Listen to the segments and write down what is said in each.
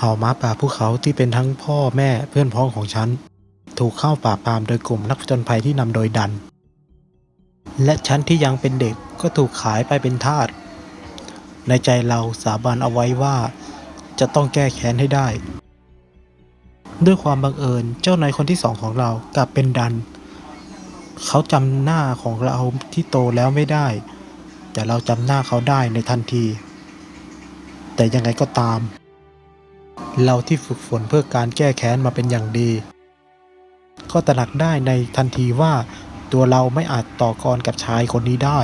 เผ่าม้าป่าภูเขาที่เป็นทั้งพ่อแม่เพื่อนพ้องของฉัน ถูกเข้าป่าปามโดยกลุ่มนักผจญภัยที่นำโดยดัน และฉันที่ยังเป็นเด็กก็ถูกขายไปเป็นทาสในใจเราสาบานเอาไว้ว่า จะต้องแก้แค้นให้ได้ ด้วยความบังเอิญเจ้านายคนที่สองของเรากลับเป็นดัน เขาจำหน้าของเราที่โตแล้วไม่ได้ แต่เราจำหน้าเขาได้ในทันที แต่ยังไงก็ตาม เราที่ฝึกฝนเพื่อการแก้แค้นมาเป็นอย่างดี ก็ตระหนักได้ในทันทีว่าตัวเราไม่อาจต่อกรกับชายคนนี้ได้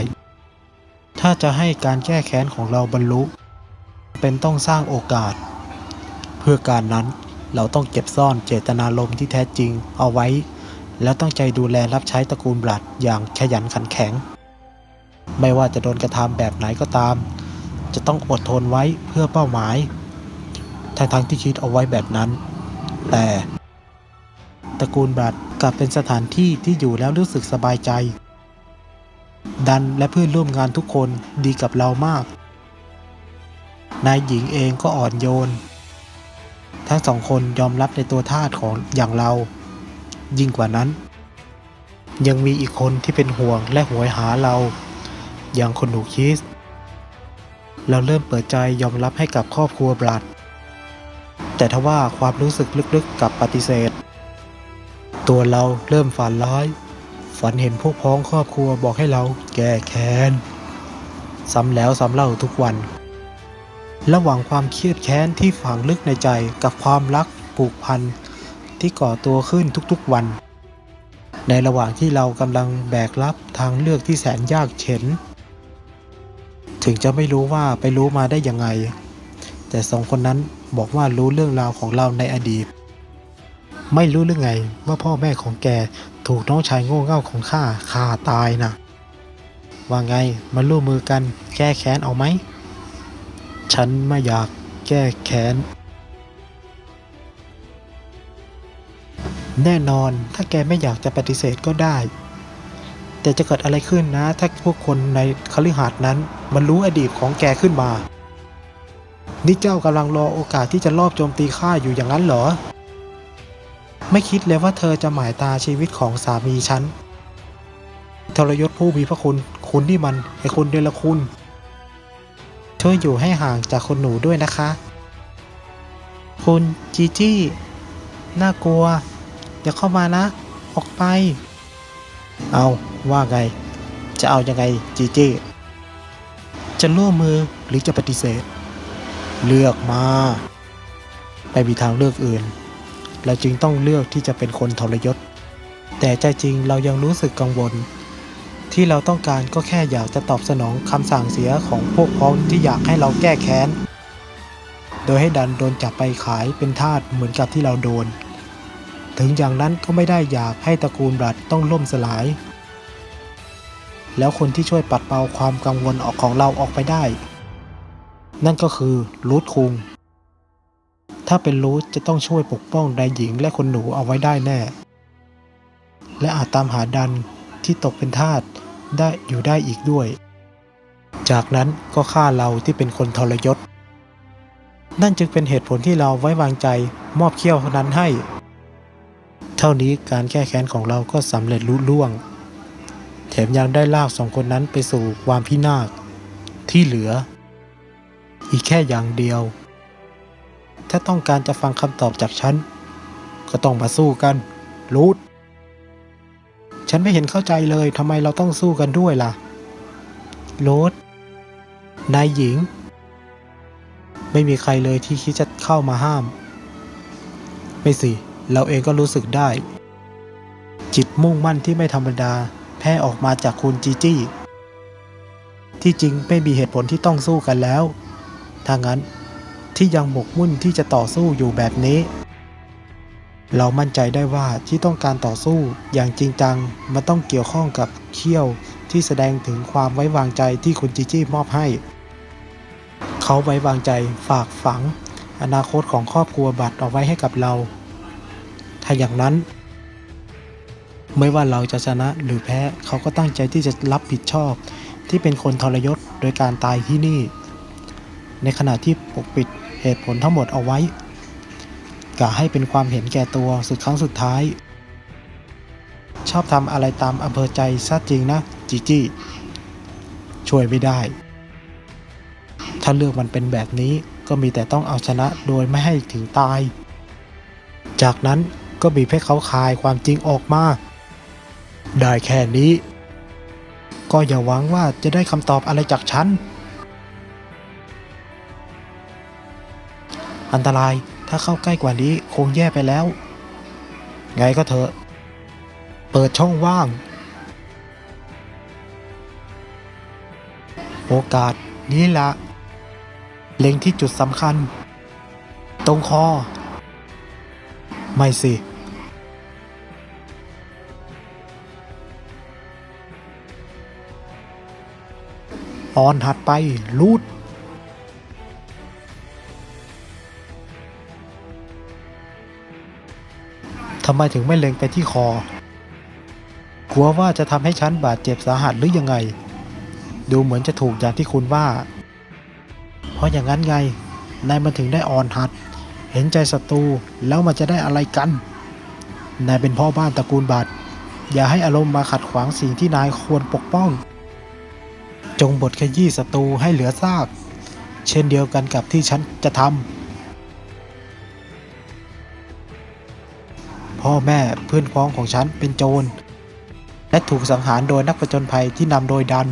ถ้าจะให้การแก้แค้นของเราบรรลุ เป็นต้องสร้างโอกาส เพื่อการนั้นเราต้องเก็บซ่อนเจตนารมณ์ที่แท้จริงเอาไว้ แล้วตั้งใจดูแลรับใช้ตระกูลบลัดอย่างขยันขันแข็ง ไม่ว่าจะโดนกระทำแบบไหนก็ตาม จะต้องอดทนไว้เพื่อเป้าหมาย ทั้งทั้งที่คิดเอาไว้แบบนั้น แต่ตระกูลบลัดกลับเป็นสถานที่ที่อยู่แล้วรู้สึกสบายใจ ดันและเพื่อนร่วมงานทุกคนดีกับเรามาก นายหญิงเองก็อ่อนโยน ทั้งสองคนยอมรับในตัวทาสของอย่างเรา ยิ่งกว่านั้น ยังมีอีกคนที่เป็นห่วงและหวยหาเรา อย่างคนหนูคิส เราเริ่มเปิดใจยอมรับให้กับครอบครัวบลัด แต่ทว่าความรู้สึกลึกๆกับปฏิเสธ ตัวเราเริ่มฝันร้าย ฝันเห็นพวกพ้องครอบครัวบอกให้เราแก้แค้น ซ้ำแล้วซ้ำเล่าทุกวัน ระหว่างความเครียดแค้นที่ฝังลึกในใจกับความรักผูกพันที่ก่อตัวขึ้นทุกๆวัน ในระหว่างที่เรากำลังแบกรับทางเลือกที่แสนยากเข็น ถึงจะไม่รู้ว่าไปรู้มาได้ยังไง แต่สองคนนั้น บอกว่ารู้เรื่องราวของเราในอดีต ไม่รู้เรื่องไงว่าพ่อแม่ของแกถูกน้องชายโง่เง่าของข้าฆ่าตายนะว่าไงมาร่วมมือกันแก้แค้นเอาไหม ฉันไม่อยากแก้แค้น แน่นอนถ้าแกไม่อยากจะปฏิเสธก็ได้ แต่จะเกิดอะไรขึ้นนะ ถ้าพวกคนในคฤหาสน์นั้น มันรู้อดีตของแกขึ้นมา นี่เจ้ากำลังรอโอกาสที่จะลอบโจมตีข้าอยู่อย่างนั้นเหรอ ไม่คิดเลยว่าเธอจะหมายตาชีวิตของสามีฉัน ทรยศผู้มีพระคุณ คุณนี่มันไอคุณเดลคุณ ช่วยอยู่ให้ห่างจากคนหนูด้วยนะคะ คุณจีจี้น่ากลัว อย่าเข้ามานะ ออกไป เอาว่าไง จะเอายังไงจีจี้จะร่วมมือหรือจะปฏิเสธ เลือกมา ไม่มีทางเลือกอื่น เราจึงต้องเลือกที่จะเป็นคนทรยศ แต่ใจจริงเรายังรู้สึกกังวล ที่เราต้องการก็แค่อยากจะตอบสนองคำสั่งเสียของพวกพ้องที่อยากให้เราแก้แค้น โดยให้ดันโดนจับไปขายเป็นทาสเหมือนกับที่เราโดน ถึงอย่างนั้นก็ไม่ได้อยากให้ตระกูลบลัดต้องล่มสลายแล้วคนที่ช่วยปัดเป่าความกังวลออกของเราออกไปได้ นั่นก็คือรูทคุง ถ้าเป็นรูทจะต้องช่วยปกป้องนายหญิงและคนหนูเอาไว้ได้แน่ และอาจตามหาดันที่ตกเป็นทาสได้อยู่ได้อีกด้วย จากนั้นก็ฆ่าเราที่เป็นคนทรยศ นั่นจึงเป็นเหตุผลที่เราไว้วางใจมอบเขี้ยวนั้นให้ เท่านี้การแก้แค้นของเราก็สำเร็จลุล่วง แถมยังได้ลากสองคนนั้นไปสู่ความพินาศที่เหลือ อีกแค่อย่างเดียว ถ้าต้องการจะฟังคำตอบจากฉัน ก็ต้องมาสู้กัน รูทฉันไม่เห็นเข้าใจเลยทำไมเราต้องสู้กันด้วยล่ะโรสนายหญิง ไม่มีใครเลยที่คิดจะเข้ามาห้าม ไม่สิ เราเองก็รู้สึกได้ จิตมุ่งมั่นที่ไม่ธรรมดา แพร่ออกมาจากคุณจีจี้ ที่จริงไม่มีเหตุผลที่ต้องสู้กันแล้ว ถ้างั้นที่ยังหมกมุ่นที่จะต่อสู้อยู่แบบนี้ เรามั่นใจได้ว่าที่ต้องการต่อสู้อย่างจริงจังมันต้องเกี่ยวข้องกับเขี้ยวที่แสดงถึงความไว้วางใจที่คุณจีจี้มอบให้ เขาไว้วางใจฝากฝัง อนาคตของครอบครัวบัตรเอาไว้ให้กับเรา ถ้าอย่างนั้น ไม่ว่าเราจะชนะหรือแพ้เขาก็ตั้งใจที่จะรับผิดชอบ ที่เป็นคนทรยศโดยการตายที่นี่ ในขณะที่ปกปิดเหตุผลทั้งหมดเอาไว้กะให้เป็นความเห็นแก่ตัวสุดครั้งสุดท้าย ชอบทำอะไรตามอำเภอใจซะจริงนะ จีจี้ ช่วยไม่ได้ ถ้าเลือกมันเป็นแบบนี้ก็มีแต่ต้องเอาชนะโดยไม่ให้ถึงตาย จากนั้นก็บีบให้เขาคายความจริงออกมา ได้แค่นี้ ก็อย่าหวังว่าจะได้คำตอบอะไรจากฉัน อันตรายถ้าเข้าใกล้กว่านี้คงแย่ไปแล้ว ไงก็เถอะ เปิดช่องว่าง โอกาสนี้ละ เล็งที่จุดสำคัญ ตรงคอ ไม่สิ ออนหัดไปลูด ทำไมถึงไม่เล็งไปที่คอกลัวว่าจะทำให้ฉันบาดเจ็บสาหัสหรือยังไง ดูเหมือนจะถูกอย่างที่คุณว่า เพราะอย่างนั้นไง นายมันถึงได้อ่อนหัด เห็นใจศัตรูแล้วมันจะได้อะไรกัน นายเป็นพ่อบ้านตระกูลบาดอย่าให้อารมณ์มาขัดขวางสิ่งที่นายควรปกป้อง จงบทขยี้ศัตรูให้เหลือซาก เช่นเดียวกันกับที่ฉันจะทำ พ่อแม่เพื่อนพ้องของฉันเป็นโจร และถูกสังหารโดยนักผจญภัยที่นำโดยดัน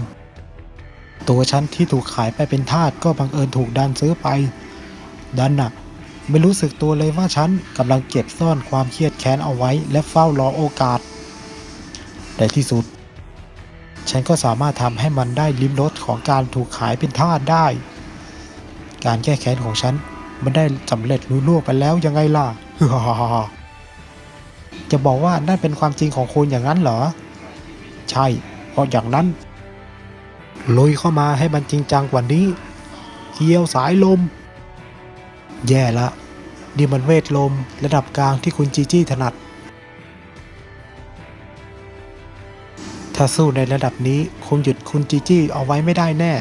ตัวฉันที่ถูกขายไปเป็นทาสก็บังเอิญถูกดันซื้อไป ดันน่ะไม่รู้สึกตัวเลยว่าฉันกำลังเก็บซ่อนความเครียดแค้นเอาไว้ และเฝ้ารอโอกาสแต่ที่สุด ฉันก็สามารถทำให้มันได้ลิ้มรสของการถูกขายเป็นทาสได้ การแก้แค้นของฉันมันได้สำเร็จลุล่วงไปแล้วยังไงล่ะ จะบอกว่านั่นเป็นความจริงของคุณอย่างนั้นเหรอ ใช่เพราะอย่างนั้น ลุยเข้ามาให้มันจริงจังกว่านี้เกี่ยวสายลม แย่ละนี่มันเวทลมระดับกลางที่คุณจีจี้ถนัด ถ้าสู้ในระดับนี้คงหยุดคุณจีจี้เอาไว้ไม่ได้แน่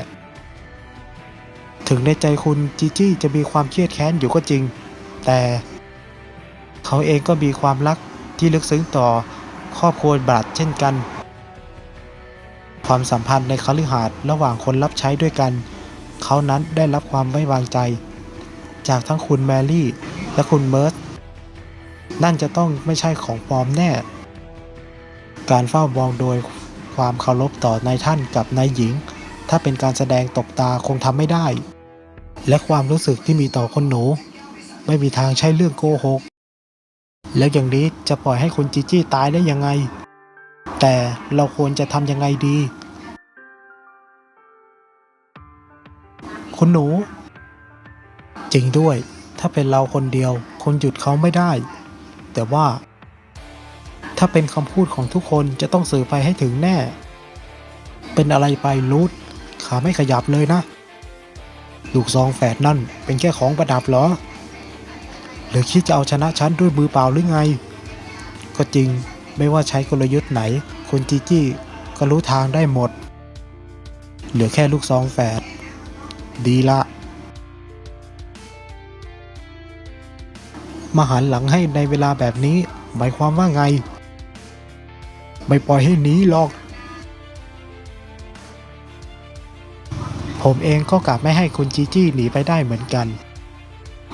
ถึงในใจคุณจีจี้จะมีความเครียดแค้นอยู่ก็จริง แต่เขาเองก็มีความรัก ที่ลึกซึ้งต่อครอบครัวบาดเช่นกัน ความสัมพันธ์ในคฤหาสน์ระหว่างคนรับใช้ด้วยกัน เขานั้นได้รับความไว้วางใจ จากทั้งคุณแมรี่ และคุณเมิร์สนั่นจะต้องไม่ใช่ของปลอมแน่ การเฝ้ามองโดยความเคารพต่อนายท่านกับนายหญิง ถ้าเป็นการแสดงตบตาคงทำไม่ได้ และความรู้สึกที่มีต่อคนหนู ไม่มีทางใช่เรื่องโกหก แล้วอย่างนี้จะปล่อยให้คุณจีจี้ตายได้ยังไง แต่เราควรจะทำยังไงดี คุณหนู จริงด้วย ถ้าเป็นเราคนเดียวคงหยุดเขาไม่ได้ แต่ว่า ถ้าเป็นคำพูดของทุกคนจะต้องสื่อไปให้ถึงแน่ เป็นอะไรไปรูทขาไม่ขยับเลยนะ ลูกซองแฝดนั่นเป็นแค่ของประดับเหรอ หรือคิดจะเอาชนะฉันด้วยมือเปล่าหรือไง ก็จริงไม่ว่าใช้กลยุทธ์ไหน คุณจีจี้ก็รู้ทางได้หมด เหลือแค่ลูกซองแฝดดีละ มาหันหลังให้ในเวลาแบบนี้ หมายความว่าไง ไม่ปล่อยให้หนีหรอก ผมเองก็กลับไม่ให้คุณจีจี้หนีไปได้เหมือนกัน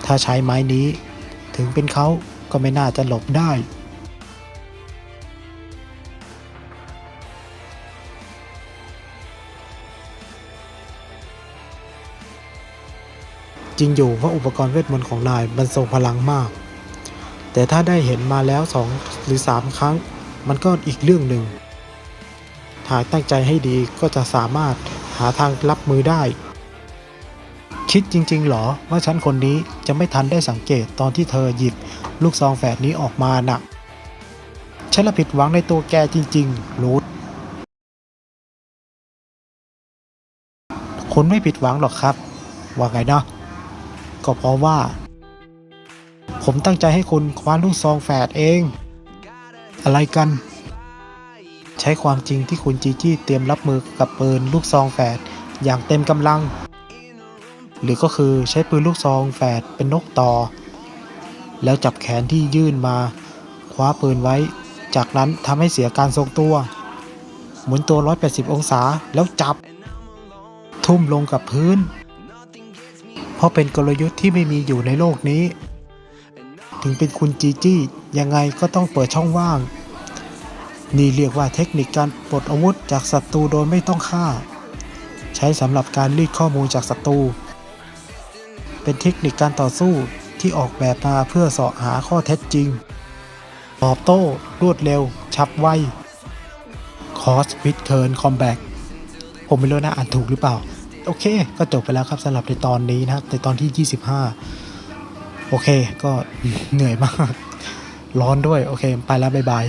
ถ้าใช้ไม้นี้ ถึงเป็นเขาก็ไม่น่าจะหลบได้จริงอยู่ว่าอุปกรณ์เวทมนต์ของนายมันทรงพลังมาก แต่ถ้าได้เห็นมาแล้วสองหรือสามครั้ง มันก็อีกเรื่องหนึ่งหากตั้งใจให้ดีก็จะสามารถหาทางรับมือได้ คิดจริง ๆ หรอว่าฉันคนนี้จะไม่ทันได้สังเกตตอนที่เธอหยิบลูกซองแฝดนี้ออกมาน่ะ ฉันละผิดหวังในตัวแกจริง ๆ รูทคุณไม่ผิดหวังหรอกครับ ว่าไงนะก็เพราะว่า ผมตั้งใจให้คุณคว้าลูกซองแฝดเอง อะไรกัน ใช้ความจริงที่คุณจีจี้เตรียมรับมือกับปืนลูกซองแฝดอย่างเต็มกำลัง หรือก็คือใช้ปืนลูกซองแฝดเป็นนกต่อ แล้วจับแขนที่ยื่นมา คว้าปืนไว้ จากนั้นทำให้เสียการทรงตัว หมุนตัว 180 องศาแล้วจับ ทุ่มลงกับพื้น เพราะเป็นกลยุทธ์ที่ไม่มีอยู่ในโลกนี้ ถึงเป็นคุณจีจี้ยังไงก็ต้องเปิดช่องว่าง นี่เรียกว่าเทคนิคการปลดอาวุธจากศัตรูโดยไม่ต้องฆ่า ใช้สำหรับการรีดข้อมูลจากศัตรู เป็นเทคนิคการต่อสู้ที่ออกแบบมาเพื่อสาะหาข้อเท็จจริง ตอบโต้ รวดเร็ว ฉับไว คอสพิทเทิร์นคอมแบ็กผมไม่รู้นะอ่านถูกหรือเปล่า โอเค ก็จบไปแล้วครับสำหรับในตอนนี้นะครับ ในตอนที่ 25 โอเค ก็เหนื่อยมาก ร้อนด้วย โอเค ไปแล้ว บ๊ายบาย